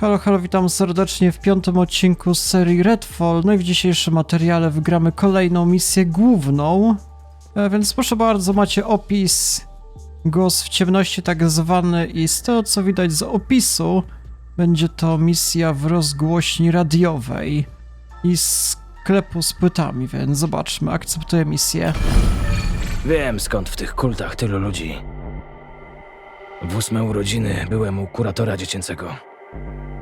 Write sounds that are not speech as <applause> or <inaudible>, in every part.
Halo, halo, witam serdecznie w piątym odcinku z serii Redfall. No i w dzisiejszym materiale wygramy kolejną misję główną. E, więc proszę bardzo, macie opis, głos w ciemności tak zwany i z tego co widać z opisu, będzie to misja w rozgłośni radiowej i sklepu z płytami, więc zobaczmy, akceptuję misję. Wiem skąd w tych kultach tylu ludzi. W ósme urodziny byłem u kuratora dziecięcego.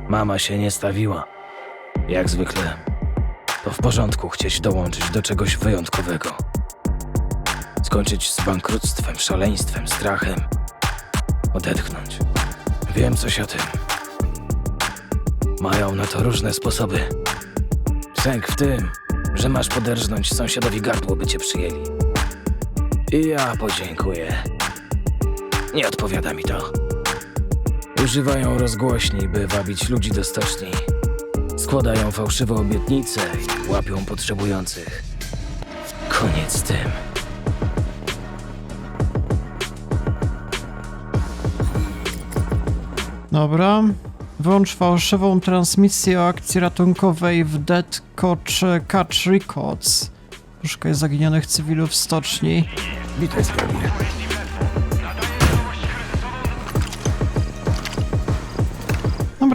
Mama się nie stawiła. Jak zwykle. To w porządku chcieć dołączyć do czegoś wyjątkowego. Skończyć z bankructwem, szaleństwem, strachem. Odetchnąć. Wiem coś o tym. Mają na to różne sposoby. Sęk w tym, że masz poderżnąć sąsiadowi gardło, by cię przyjęli. I ja podziękuję. Nie odpowiada mi to. Używają rozgłośni, by wabić ludzi do stoczni. Składają fałszywe obietnice i łapią potrzebujących. Koniec z tym. Dobra. Wyłącz fałszywą transmisję o akcji ratunkowej w Dead Coach Catch Records. Poszukaj zaginionych cywilów w stoczni. Witaj, skarbie.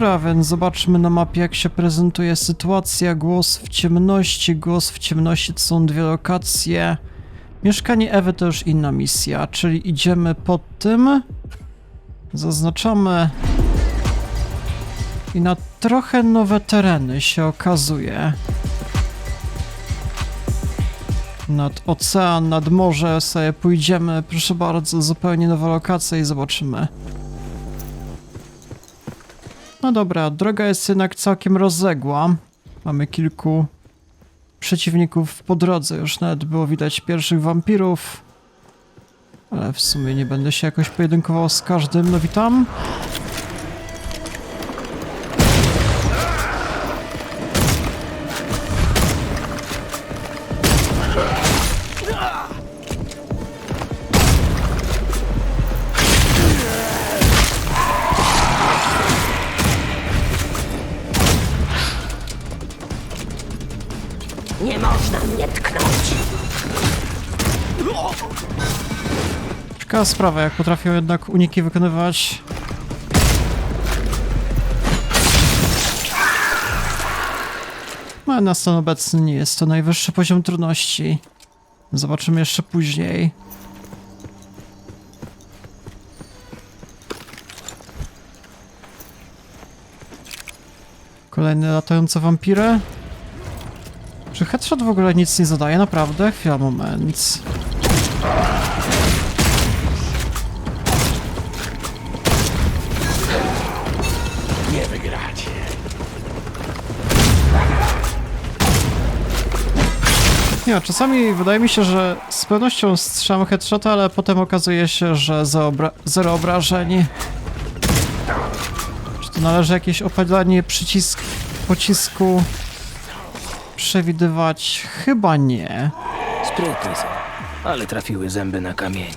Dobra, więc zobaczmy na mapie, jak się prezentuje sytuacja. Głos w ciemności, głos w ciemności to są dwie lokacje. Mieszkanie Ewy to już inna misja, czyli idziemy pod tym. Zaznaczamy. I na trochę nowe tereny się okazuje. Nad ocean, nad morze sobie pójdziemy. Proszę bardzo, zupełnie nowa lokacja i zobaczymy. No dobra, droga jest jednak całkiem rozległa. Mamy kilku przeciwników po drodze, już nawet było widać pierwszych wampirów. Ale w sumie nie będę się jakoś pojedynkował z każdym, no witam. Można mnie tknąć. Ciekawa sprawa, jak potrafią jednak uniki wykonywać. No, na stan obecny nie jest to najwyższy poziom trudności. Zobaczymy jeszcze później. Kolejne latające wampiry. Czy headshot w ogóle nic nie zadaje? Naprawdę? Chwila, moment. Nie wygracie. Nie, czasami wydaje mi się, że z pewnością strzelam headshota, ale potem okazuje się, że obra zero obrażeń. Czy to należy jakieś opadanie przycisk pocisku przewidywać? Chyba nie. Sprytny są, ale trafiły zęby na kamień.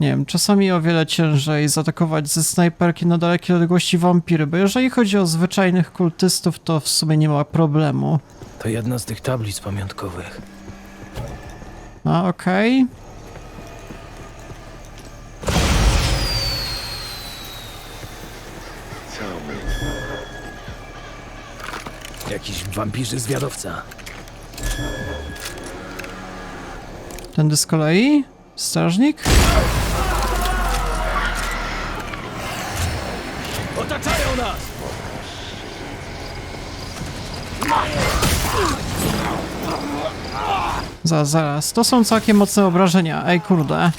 Nie wiem, czasami o wiele ciężej zaatakować ze snajperki na dalekie odległości wampiry, bo jeżeli chodzi o zwyczajnych kultystów, to w sumie nie ma problemu. To jedna z tych tablic pamiątkowych. A, okej. Jakiś wampirzy zwiadowca. Tędy z kolei? Strażnik? Otaczają nas! Zaraz, zaraz. To są całkiem mocne obrażenia. Ej, kurde.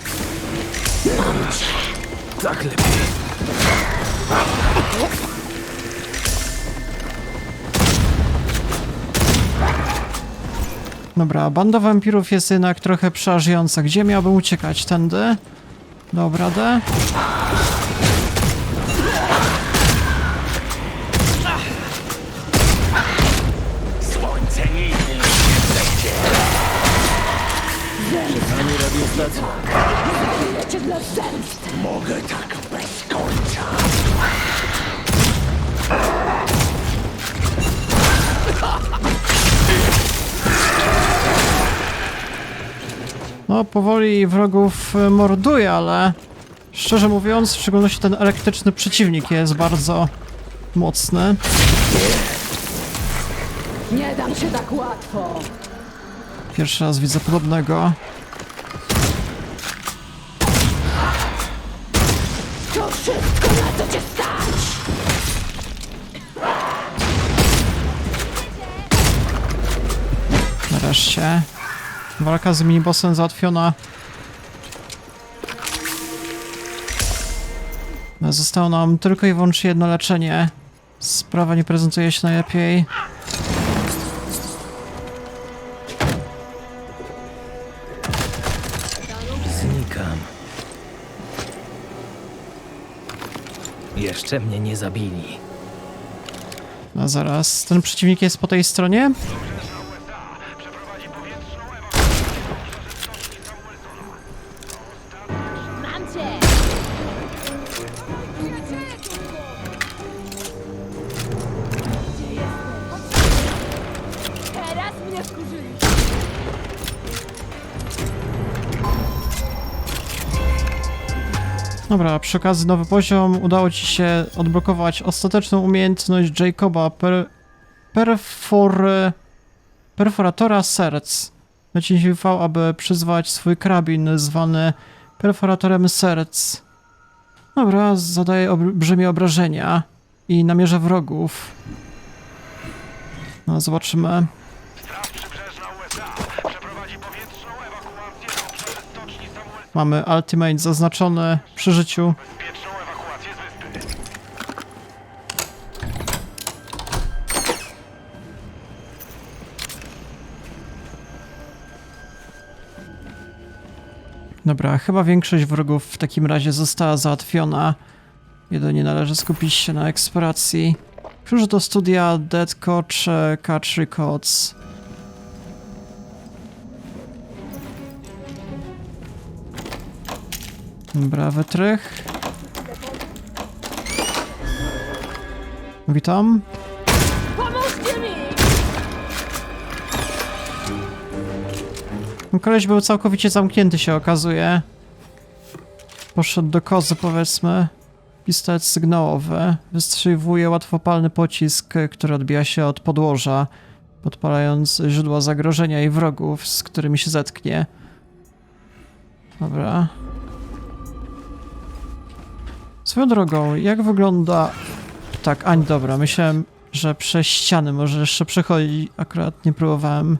Tak lepiej. Dobra, banda wampirów jest jednak trochę przerażająca. Gdzie miałbym uciekać? Tędy? Dobra, D. Mogę tak bez końca. No, powoli wrogów y, morduje, ale szczerze mówiąc, w szczególności ten elektryczny przeciwnik jest bardzo mocny. Nie dam się tak łatwo! Pierwszy raz widzę podobnego. Walka z minibossem załatwiona. No, Zostało nam tylko i wyłącznie jedno leczenie. Sprawa nie prezentuje się najlepiej. Znikam. Jeszcze mnie nie zabili. No zaraz, ten przeciwnik jest po tej stronie? Dobra, przy okazji nowy poziom. Udało ci się odblokować ostateczną umiejętność Jacoba per, perfor, perforatora serc. Naciśnij V, aby przyzwać swój karabin zwany perforatorem serc. Dobra, zadaje olbrzymie obrażenia i namierza wrogów. No, zobaczymy. Mamy ultimate zaznaczony przy życiu. Dobra, chyba większość wrogów w takim razie została załatwiona. Jedynie należy skupić się na eksploracji. Klucz do studia Dead Coach e, Catch Dobra, wytrych. Witam. Pomóżcie mi! No, Koleś był całkowicie zamknięty się okazuje. Poszedł do kozy powiedzmy. Pistolet sygnałowy. Wystrzeliwuje łatwopalny pocisk, który odbija się od podłoża, podpalając źródła zagrożenia i wrogów, z którymi się zetknie. Dobra. Swoją drogą, jak wygląda... Tak, Ań, dobra, myślałem, że przez ściany może jeszcze przechodzi. Akurat nie próbowałem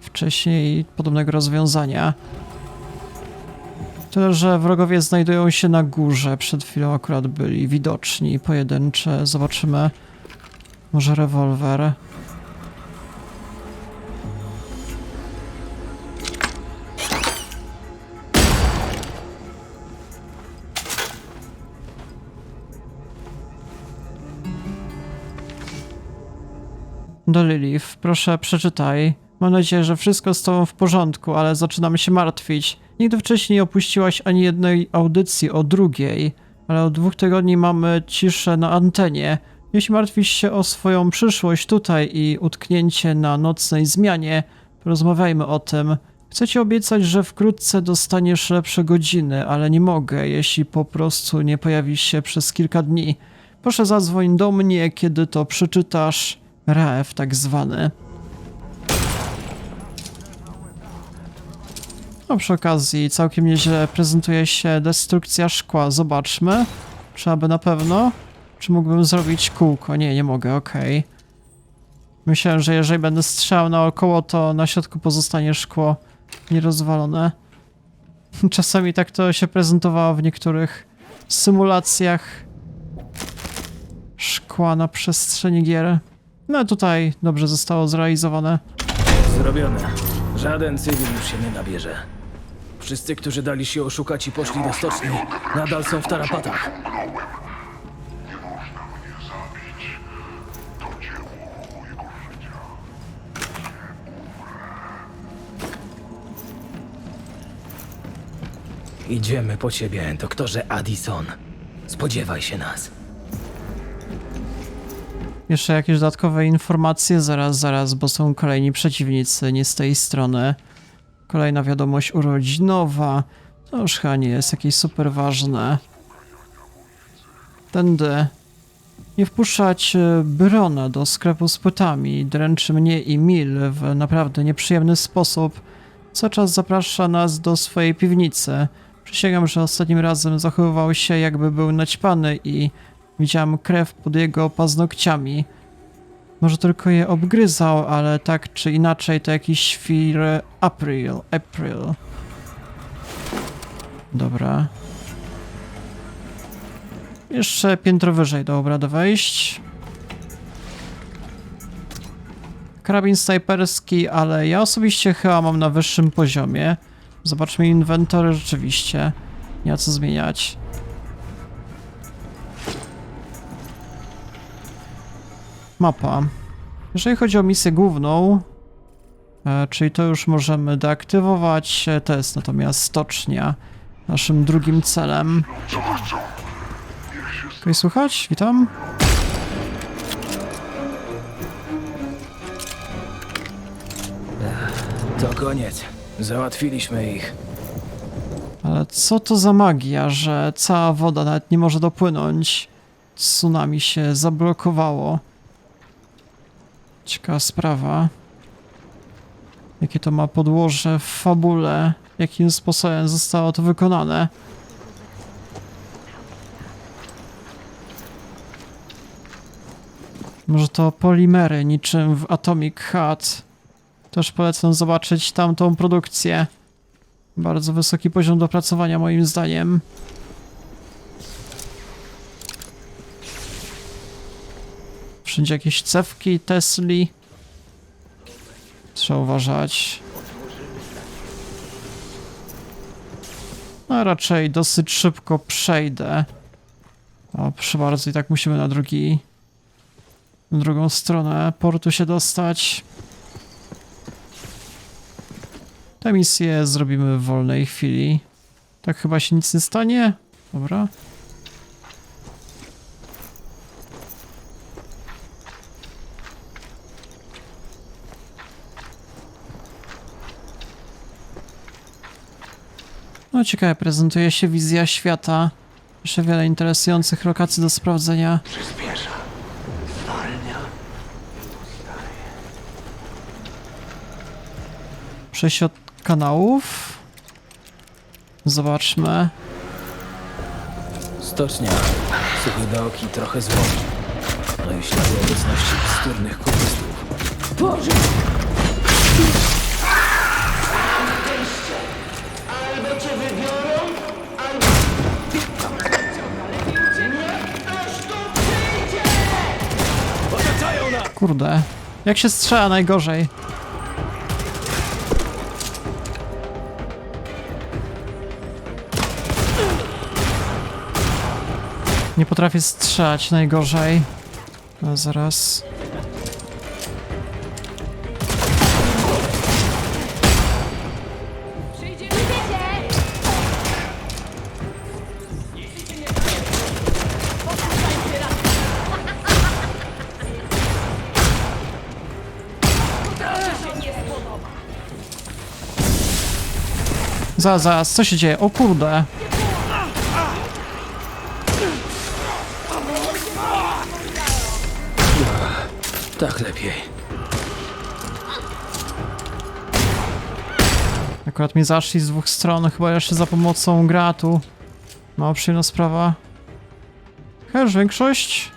wcześniej podobnego rozwiązania. Tyle, że wrogowie znajdują się na górze. Przed chwilą akurat byli widoczni, pojedyncze. Zobaczymy. Może rewolwer. Do Lilith, proszę przeczytaj. Mam nadzieję, że wszystko z tobą w porządku, ale zaczynamy się martwić. Nigdy wcześniej nie opuściłaś ani jednej audycji o drugiej, ale od dwóch tygodni mamy ciszę na antenie. Jeśli martwisz się o swoją przyszłość tutaj i utknięcie na nocnej zmianie, porozmawiajmy o tym. Chcę ci obiecać, że wkrótce dostaniesz lepsze godziny, ale nie mogę, jeśli po prostu nie pojawisz się przez kilka dni. Proszę zadzwoń do mnie, kiedy to przeczytasz. Raef tak zwany. No przy okazji całkiem nieźle prezentuje się destrukcja szkła. Zobaczmy. Czy aby na pewno? Czy mógłbym zrobić kółko? Nie, nie mogę, okej. Myślałem, że jeżeli będę strzał naokoło, to na środku pozostanie szkło nierozwalone. <laughs> Czasami tak to się prezentowało w niektórych symulacjach szkła na przestrzeni gier. No tutaj dobrze zostało zrealizowane. Zrobione. Żaden cywil już się nie nabierze. Wszyscy, którzy dali się oszukać i poszli do stoczni, nadal są w tarapatach. Idziemy po ciebie, doktorze Addison. Spodziewaj się nas. Jeszcze jakieś dodatkowe informacje? Zaraz, zaraz, bo są kolejni przeciwnicy, nie z tej strony. Kolejna wiadomość urodzinowa. To już chyba nie jest jakieś super ważne. Tędy. Nie wpuszczać e, Brona do sklepu z płytami. Dręczy mnie i Mil w naprawdę nieprzyjemny sposób. Co czas zaprasza nas do swojej piwnicy. Przysięgam, że ostatnim razem zachowywał się jakby był naćpany i widziałem krew pod jego paznokciami. Może tylko je obgryzał, ale tak czy inaczej to jakiś świr April. April. Dobra. Jeszcze piętro wyżej do obrady wejść. Karabin snajperski, ale ja osobiście chyba mam na wyższym poziomie. Zobaczmy inwentory rzeczywiście. Nie ma co zmieniać. Mapa. Jeżeli chodzi o misję główną, e, czyli to już możemy deaktywować, e, to jest natomiast stocznia naszym drugim celem. Okej, słuchać? Witam. To koniec. Załatwiliśmy ich. Ale co to za magia, że cała woda nawet nie może dopłynąć? Tsunami się zablokowało. Ciekawa sprawa. Jakie to ma podłoże w fabule? Jakim sposobem zostało to wykonane? Może to polimery, niczym w Atomic Heart. Też polecam zobaczyć tamtą produkcję. Bardzo wysoki poziom dopracowania moim zdaniem. Wszędzie jakieś cewki, Tesli. Trzeba uważać. No raczej dosyć szybko przejdę. O, proszę bardzo, i tak musimy na drugi... Na drugą stronę portu się dostać. Tę misję zrobimy w wolnej chwili. Tak chyba się nic nie stanie. Dobra. Ciekawe, prezentuje się wizja świata. Jeszcze wiele interesujących lokacji do sprawdzenia. Przejść od kanałów. Zobaczmy. Stocznia. Suchy dołki, trochę zwłok. No i ślady obecności bzdurnych kultystów. Boże! Kurde. Jak się strzela najgorzej? Nie potrafię strzelać najgorzej. No zaraz. Zaraz, zaraz, co się dzieje? O kurde. Tak lepiej. Akurat mnie zaszli z dwóch stron, chyba jeszcze za pomocą gratu. Mała przyjemna sprawa. Chyba już większość?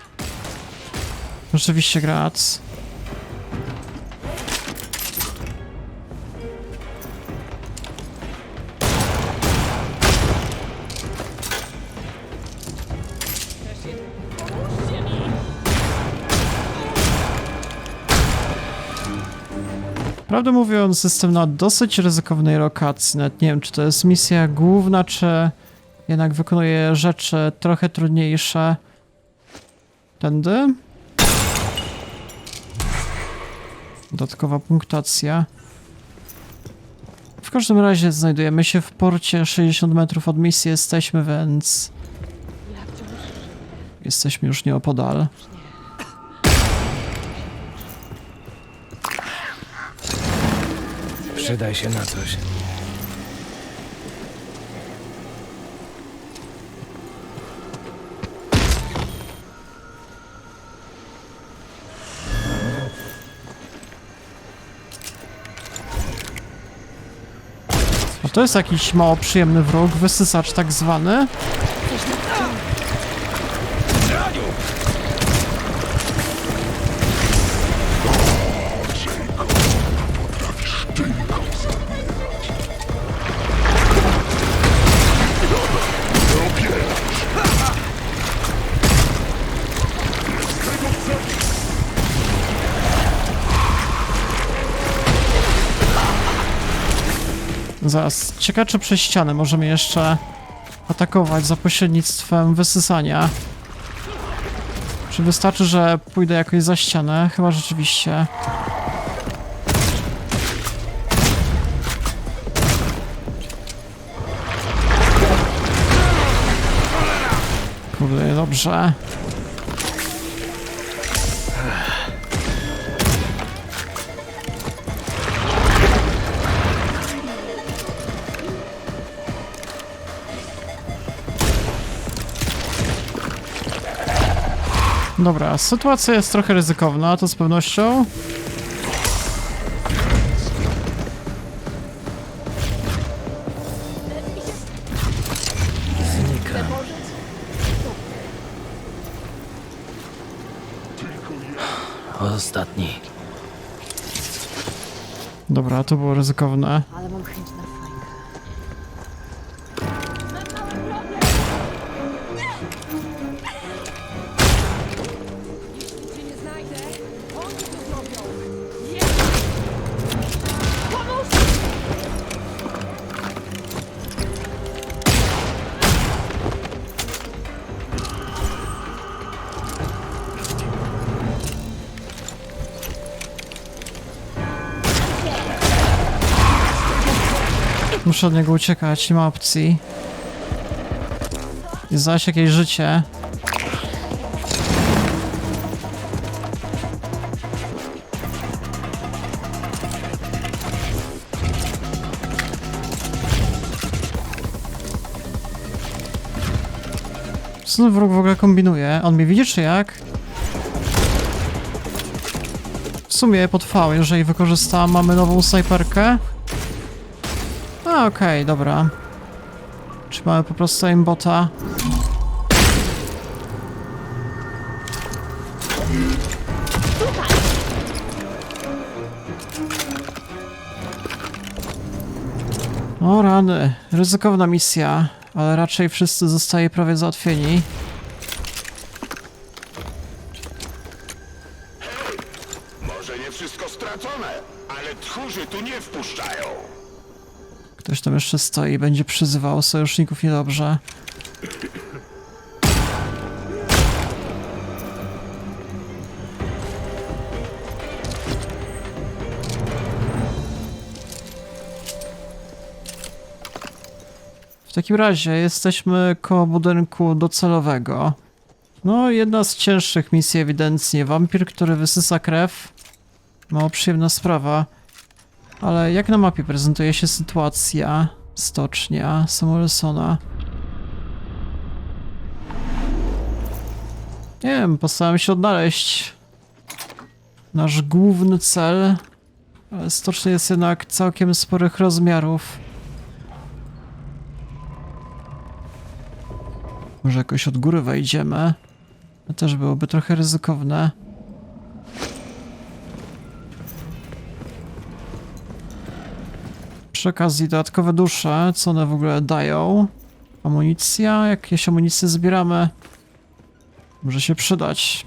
Rzeczywiście grat. Prawdę mówiąc, jestem na dosyć ryzykownej lokacji. Nawet nie wiem, czy to jest misja główna, czy jednak wykonuję rzeczy trochę trudniejsze. Tędy. Dodatkowa punktacja. W każdym razie znajdujemy się w porcie 60 metrów od misji jesteśmy, więc... Jesteśmy już nieopodal. Przydaj się na coś. To jest jakiś mało przyjemny wróg, wysysacz tak zwany. Zaraz, ciekawe przez ścianę możemy jeszcze atakować za pośrednictwem wysysania. Czy wystarczy, że pójdę jakoś za ścianę? Chyba rzeczywiście. Kurde, dobrze. Dobra, sytuacja jest trochę ryzykowna, to z pewnością. Znika. Ostatni. Dobra, to było ryzykowne. Muszę od niego uciekać, nie ma opcji. Jest zaś jakieś życie. Co ten wróg w ogóle kombinuje? On mnie widzi czy jak? W sumie potrwało, jeżeli wykorzystałam, mamy nową snajperkę. Okej, dobra. Czy mamy po prostu aimbota? O rany, ryzykowna misja, ale raczej wszyscy zostaje prawie załatwieni. Może nie wszystko stracone, ale tchórzy tu nie wpuszczają. Ktoś tam jeszcze stoi i będzie przyzywał sojuszników niedobrze. W takim razie jesteśmy koło budynku docelowego. No, jedna z cięższych misji ewidentnie. Wampir, który wysysa krew. Mało przyjemna sprawa. Ale jak na mapie prezentuje się sytuacja? Stocznia Samuelsona. Nie wiem, postaram się odnaleźć nasz główny cel. Ale stocznia jest jednak całkiem sporych rozmiarów. Może jakoś od góry wejdziemy. To też byłoby trochę ryzykowne. Przy okazji dodatkowe dusze, co one w ogóle dają? Amunicja, jakieś amunicje zbieramy. Może się przydać.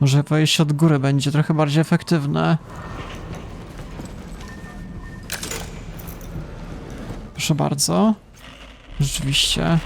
Może wejście od góry będzie trochę bardziej efektywne. Proszę bardzo. Rzeczywiście.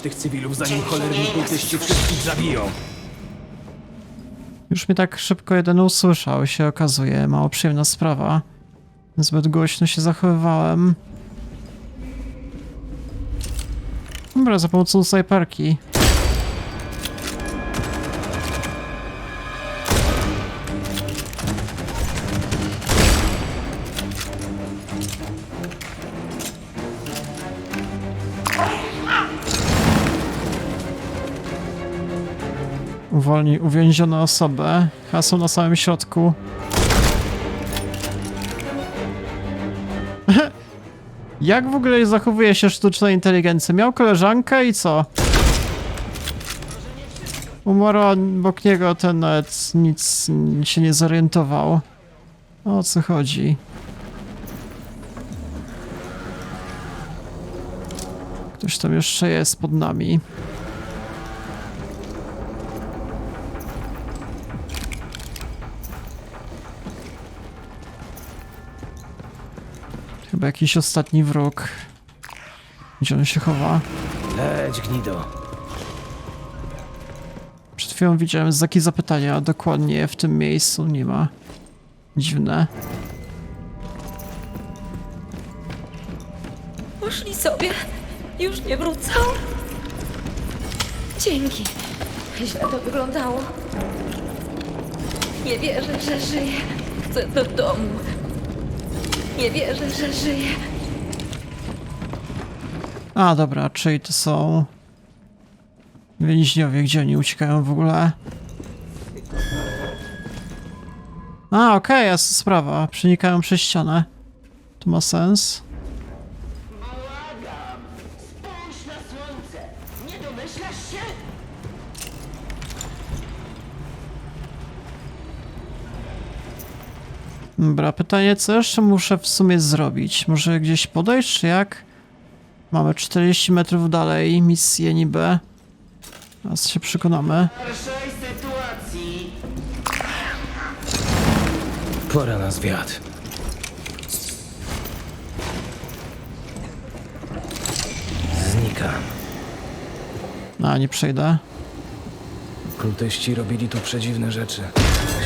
Tych cywilów, zanim cholerni kultyści wszystkich zabiją. Już mnie tak szybko jeden usłyszał, się okazuje. Mało przyjemna sprawa. Zbyt głośno się zachowywałem. Dobra, za pomocą snajperki. Uwolnij uwięzioną osobę. Hasło na samym środku. <laughs> Jak w ogóle zachowuje się sztuczna inteligencja? Miał koleżankę i co? Umarła obok niego, ten nawet nic się nie zorientował. O co chodzi? Ktoś tam jeszcze jest pod nami. Chyba jakiś ostatni wróg. Gdzie on się chowa? Leć, gnido. Przed chwilą widziałem znaki zapytania, a dokładnie w tym miejscu nie ma. Dziwne. Poszli sobie. Już nie wrócą. Dzięki. Źle to wyglądało. Nie wierzę, że żyję. Chcę do domu. Nie wierzę, że żyję. A, dobra, czyli to są... Więźniowie, gdzie oni uciekają w ogóle? A, okej, jasna sprawa. Przenikają przez ścianę. To ma sens. Dobra, pytanie, co jeszcze muszę w sumie zrobić? Może gdzieś podejść, czy jak? Mamy 40 metrów dalej, misję niby. Teraz się przekonamy. Sytuacji. Pora na zwiat. Znikam. A, nie przejdę. Kultyści robili tu przedziwne rzeczy.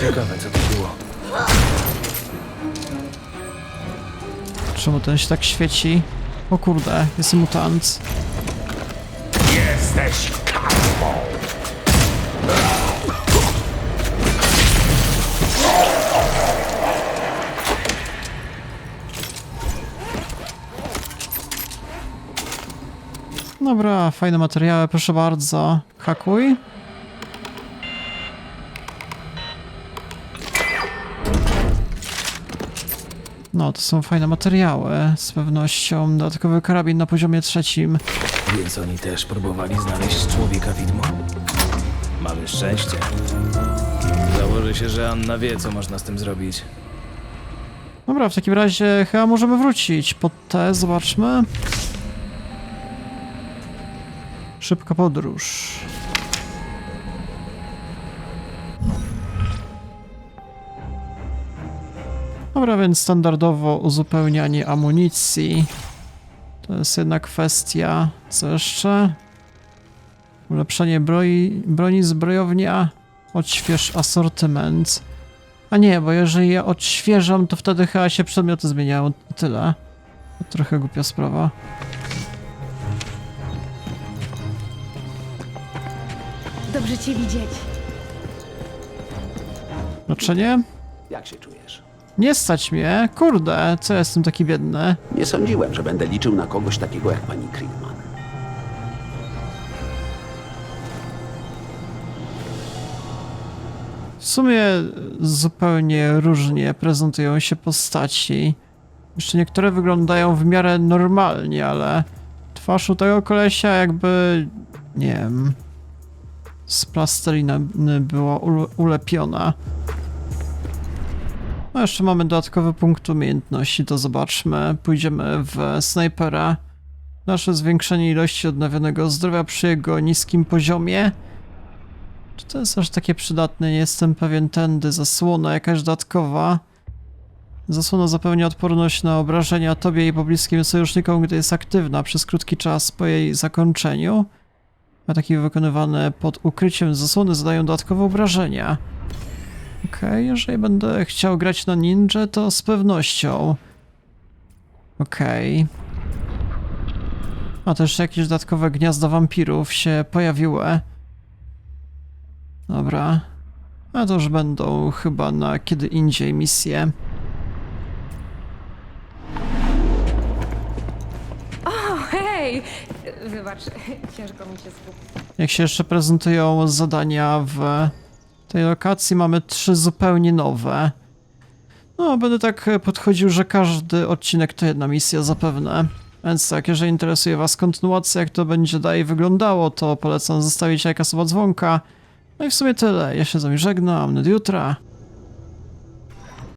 Ciekawe, co to było. Czemu ten się tak świeci? O kurde, jest mutant. Jesteś karmą! Dobra, fajne materiały, proszę bardzo. Hakuj. No, to są fajne materiały, z pewnością. Dodatkowy karabin na poziomie trzecim. Więc oni też próbowali znaleźć człowieka widmo. Mamy szczęście. Założę się, że Anna wie, co można z tym zrobić. Dobra, w takim razie chyba możemy wrócić pod te, zobaczmy. Szybka podróż. Dobra, więc standardowo uzupełnianie amunicji. To jest jedna kwestia. Co jeszcze? Ulepszenie broi, broni zbrojownia. Odśwież asortyment. A nie, bo jeżeli je odświeżam, to wtedy chyba się przedmioty zmieniają. Tyle. To trochę głupia sprawa. Dobrze cię widzieć. Leczenie? Jak się czujesz? Nie stać mnie. Kurde, co ja jestem taki biedny? Nie sądziłem, że będę liczył na kogoś takiego jak pani Krillman. W sumie zupełnie różnie prezentują się postaci. Jeszcze niektóre wyglądają w miarę normalnie, ale twarz u tego kolesia jakby, nie wiem, z plasteliny była ule- ulepiona. No jeszcze mamy dodatkowy punkt umiejętności, to zobaczmy. Pójdziemy w snajpera. Nasze zwiększenie ilości odnawionego zdrowia przy jego niskim poziomie. Czy to jest aż takie przydatne? Nie jestem pewien. Tędy zasłona jakaś dodatkowa. Zasłona zapewnia odporność na obrażenia tobie i pobliskim sojusznikom, gdy jest aktywna przez krótki czas po jej zakończeniu. Ataki wykonywane pod ukryciem zasłony zadają dodatkowe obrażenia. Okej, jeżeli będę chciał grać na ninja, to z pewnością. Okej. A też jakieś dodatkowe gniazda wampirów się pojawiły. Dobra. A to już będą chyba na kiedy indziej misje. O, hej! Wybacz, <laughs> ciężko mi się skupić. Jak się jeszcze prezentują zadania w tej lokacji, mamy trzy zupełnie nowe. No, będę tak podchodził, że każdy odcinek to jedna misja zapewne. Więc tak, jeżeli interesuje Was kontynuacja, jak to będzie dalej wyglądało, to polecam zostawić jajka suba dzwonka. No i w sumie tyle. Ja się z Wami żegnam. Do jutra.